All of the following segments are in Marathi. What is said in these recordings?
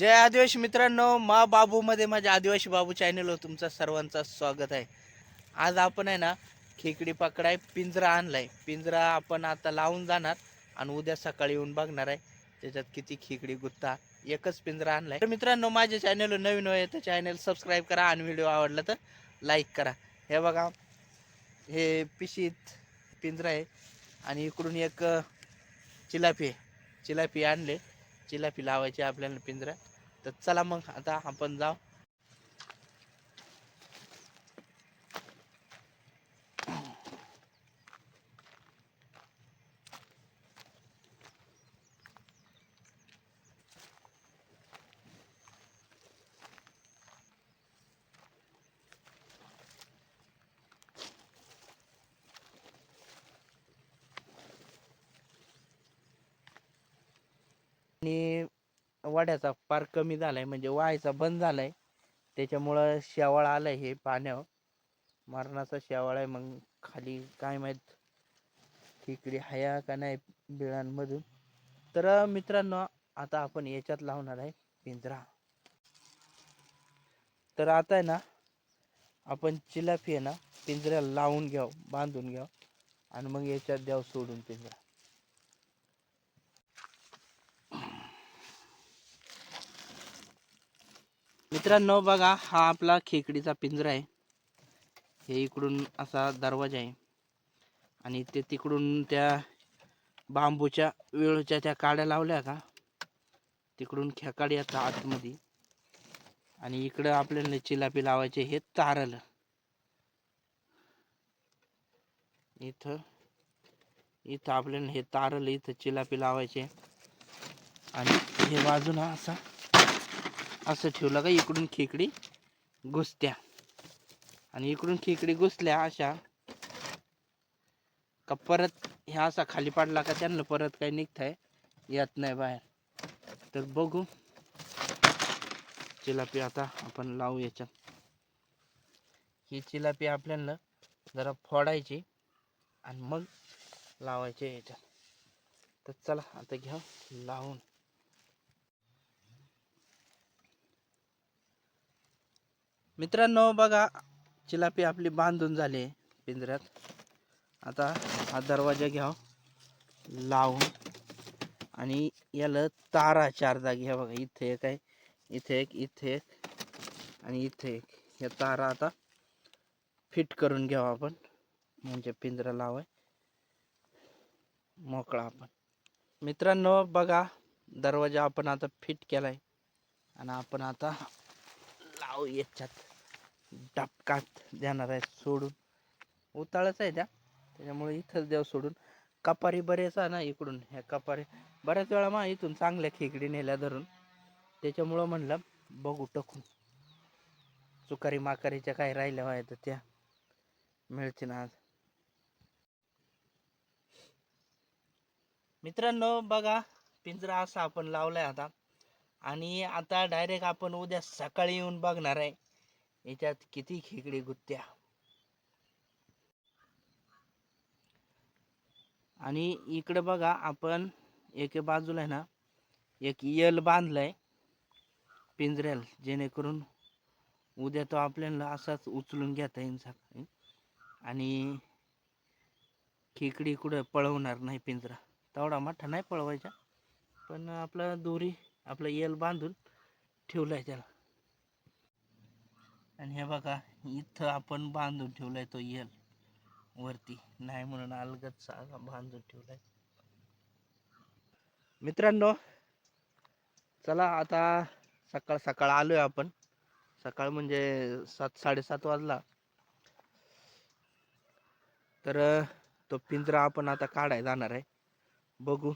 जय आदिवासी मित्रांनो मा बाबूमध्ये माझ्या आदिवासी बाबू चॅनलवर तुमचा सर्वांचा स्वागत आहे. आज आपण आहे ना खेकडी पकडाय पिंजरा आणलाय. पिंजरा आपण आता लावून जाणार आणि उद्या सकाळी येऊन बघणार आहे. त्याच्यात किती खेकडी गुत्ता एकच पिंजरा आणलाय. तर मित्रांनो माझ्या चॅनलवर नवीन आहे तर चॅनल सबस्क्राईब करा आणि व्हिडिओ आवडला तर लाईक करा. हे बघा हे पिशीत पिंजरा आहे आणि इकडून एक चिलापी आहे. चिलापी आणले. चिलापी लावायची आपल्याला पिंजरा. तर चला मग आता आपण जाऊ. आणि वाड्याचा पार कमी झाला आहे म्हणजे व्हायचा बंद झाला आहे त्याच्यामुळं शेवाळ आलं आहे हे पाण्यावर. मरणाचा शेवाळ आहे मग खाली काय माहीत खेकडी हाया का नाही बिळांमधून. तर मित्रांनो आता आपण याच्यात लावणार आहे पिंजरा. तर आता आहे ना आपण चिलाफी आहे ना पिंजऱ्याला लावून घ्याव बांधून घ्याव. आणि मग याच्यात द्याव सोडून पिंजरा. मित्रांनो बघा हा आपला खेकडीचा पिंजरा आहे. हे इकडून असा दरवाजा आहे. आणि ते तिकडून त्या बांबूच्या वेळूच्या त्या काड्या लावल्या का तिकडून खेकाड येतात आतमध्ये. आणि इकडं आपल्याला चिलापी लावायचे हे तारल. इथं इथं आपल्याला हे तारल इथं चिलापी लावायचे. आणि हे बाजूला असा असं ठेवलं का इकडून खेकडी घुसत्या. आणि इकडून खेकडी घुसल्या अशा का परत ह्या असा खाली पडला का त्यांना परत काही निघताय येत नाही बाहेर. तर बघू. चिलापी आता आपण लावू याच्यात. ही चिलापी आपल्याला जरा फोडायची आणि मग लावायचे याच्यात. तर चला आता घ्या लावून. मित्रांनो बघा चिलापी आपली बांधून झाली आहे पिंजऱ्यात. आता हा दरवाजा घ्या लावून. आणि याला तारा चार जागी ह्या बघा इथे एक आहे इथे एक इथे एक आणि इथे एक. ह्या तारा आता फिट करून घ्यावं आपण. म्हणजे पिंजरा लावाय. मोकळा आपण. मित्रांनो बघा दरवाजा आपण आता फिट केलाय. आणि आपण आता लावू याच्यात. डापकात देणार आहेत सोडून. उताळच आहे त्या. त्याच्यामुळे इथंच देव सोडून. कपारी बरेच आहे ना इकडून. ह्या कपारी बऱ्याच वेळा मा इथून चांगल्या खेकडी नेल्या धरून. त्याच्यामुळं म्हणलं बघू टाकून. चुकारी माकारीच्या काही राहिल्या व्हाय तर त्या. मिळतील आज. मित्रांनो बघा पिंजरा असा आपण लावलाय आता. आणि आता डायरेक्ट आपण उद्या सकाळी येऊन बघणार आहे. याच्यात किती खेकडी गुत्त्या. आणि इकडे बघा आपण एके बाजूला आहे ना एक यल बांधलाय पिंजऱ्याला जेणेकरून उद्या तो आपल्याला असाच उचलून घेता येईल सकाळी. आणि खेकडी कुठं पळवणार नाही पिंजरा. तेवढा मोठा नाही पळवायचा पण आपला दोरी आपला यल बांधून ठेवलाय त्याला. आणि हे बघा इथं आपण बांधून ठेवलाय तो येल वरती. नाही म्हणून अलगद सागा बांधून ठेवलाय. मित्रांनो चला आता सकाळ सकाळ आलोय आपण. सकाळ म्हणजे सात साडेसात वाजला. तर तो पिंजरा आपण आता काढाय जाणार आहे. बघू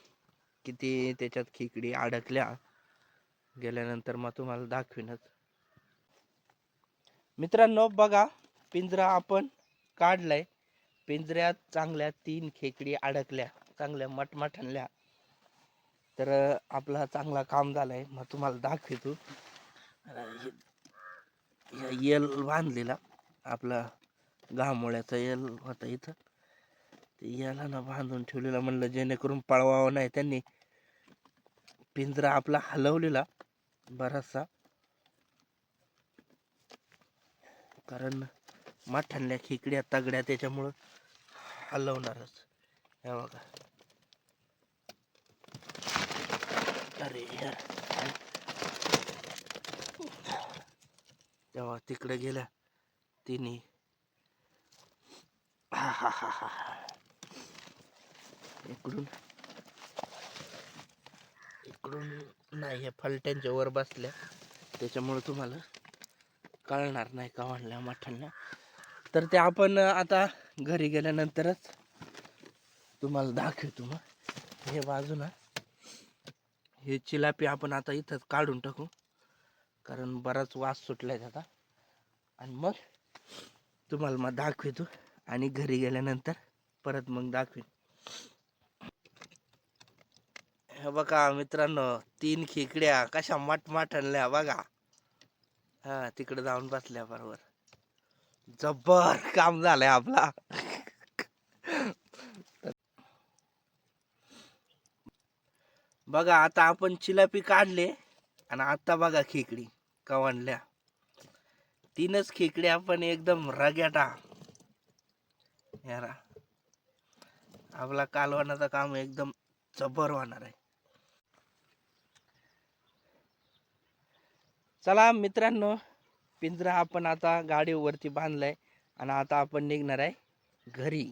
किती त्याच्यात खिकडी अडकल्या. गेल्यानंतर मग तुम्हाला दाखवीनच. मित्रांनो बघा पिंजरा आपण काढलाय. पिंजऱ्यात चांगल्या तीन खेकडी अडकल्या चांगल्या मटमटल्या तर आपला चांगला काम झालाय. मग तुम्हाला दाखवतो. येल बांधलेला आपला घामोळ्याचा येल होता इथं. ते याला ना बांधून ठेवलेला म्हणलं जेणेकरून पळवावं नाही त्यांनी. पिंजरा आपला हलवलेला बराचसा. कारण माठांल्या खेकड्या तगड्या त्याच्यामुळं हलवणारच. हे बघा. अरे यार. तेव्हा तिकडे गेल्या तिने. हा हा हा हा इकडून. इकडून नाही ह्या फलट्यांच्या वर बसल्या. त्याच्यामुळे तुम्हाला कळणार नाही का म्हणल्या मठांना. तर ते आपण आता घरी गेल्यानंतरच तुम्हाला दाखवतो मग. हे बाजूला हे चिलापी आपण आता इथंच काढून टाकू. कारण बराच वास सुटलाय त्याचा. आणि मग तुम्हाला मग दाखवतो. आणि घरी गेल्यानंतर परत मग दाखवीन. हे बघा मित्रांनो तीन खेकड्या कशा मट आणल्या बघा. हा तिकडे जाऊन बसल्या बरोबर. जब्बर काम झालंय आपला. बघा आता आपण चिलापी काढले आणि आता बघा खेकडी कवांडल्या. तीनच खेकडी आपण एकदम रग्याटा यारा. आपला कालवानाचं काम एकदम जबर होणार आहे. चला मित्रांनो पिंजरा आपण आता गाडीवरती बांधलाय आणि आता आपण निघणार आहे घरी.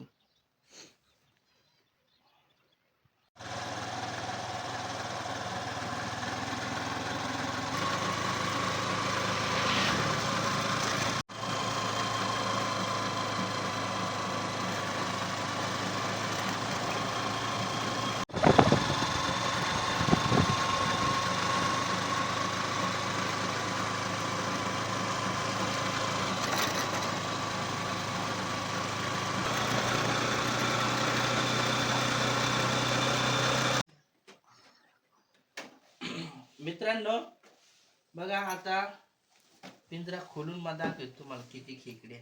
मित्रांनो बघा आता पिंजरा खोलून मला दाखवेल तुम्हाला किती खेकड्या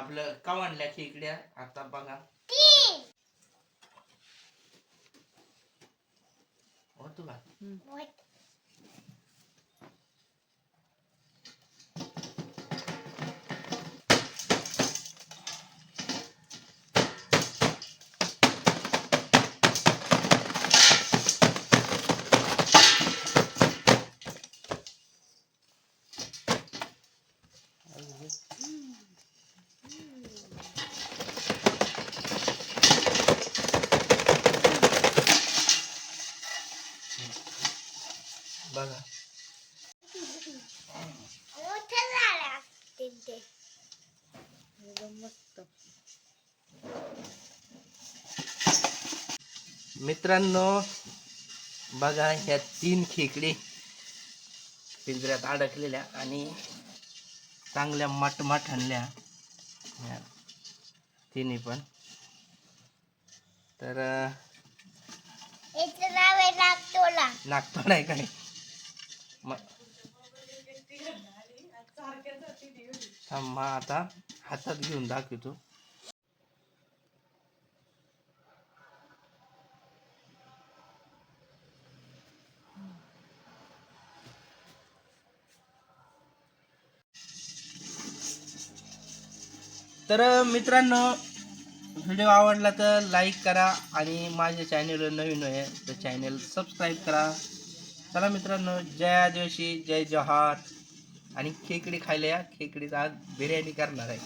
आपलं कवांडल्या खेकड्या? आता बघा. होतो का बघा. मित्रांनो बघा ह्या तीन खेकडे पिंजऱ्यात अडकलेल्या आणि चांगल्या मटमट आणल्या. ह्या तिन्ही पण. तर नागतो नाही? काय मग आता हातात घेऊन दाखवतो. तर मित्रांनो व्हिडिओ आवडला तर लाईक करा आणि माझ्या चॅनेलवर नवीन आहे तर चॅनेल सबस्क्राईब करा. चला मित्रांनो जय आदिवासी जय जोहार आणि खेकडी खायला या खेकडीचा आज बिर्याणी करणार आहे.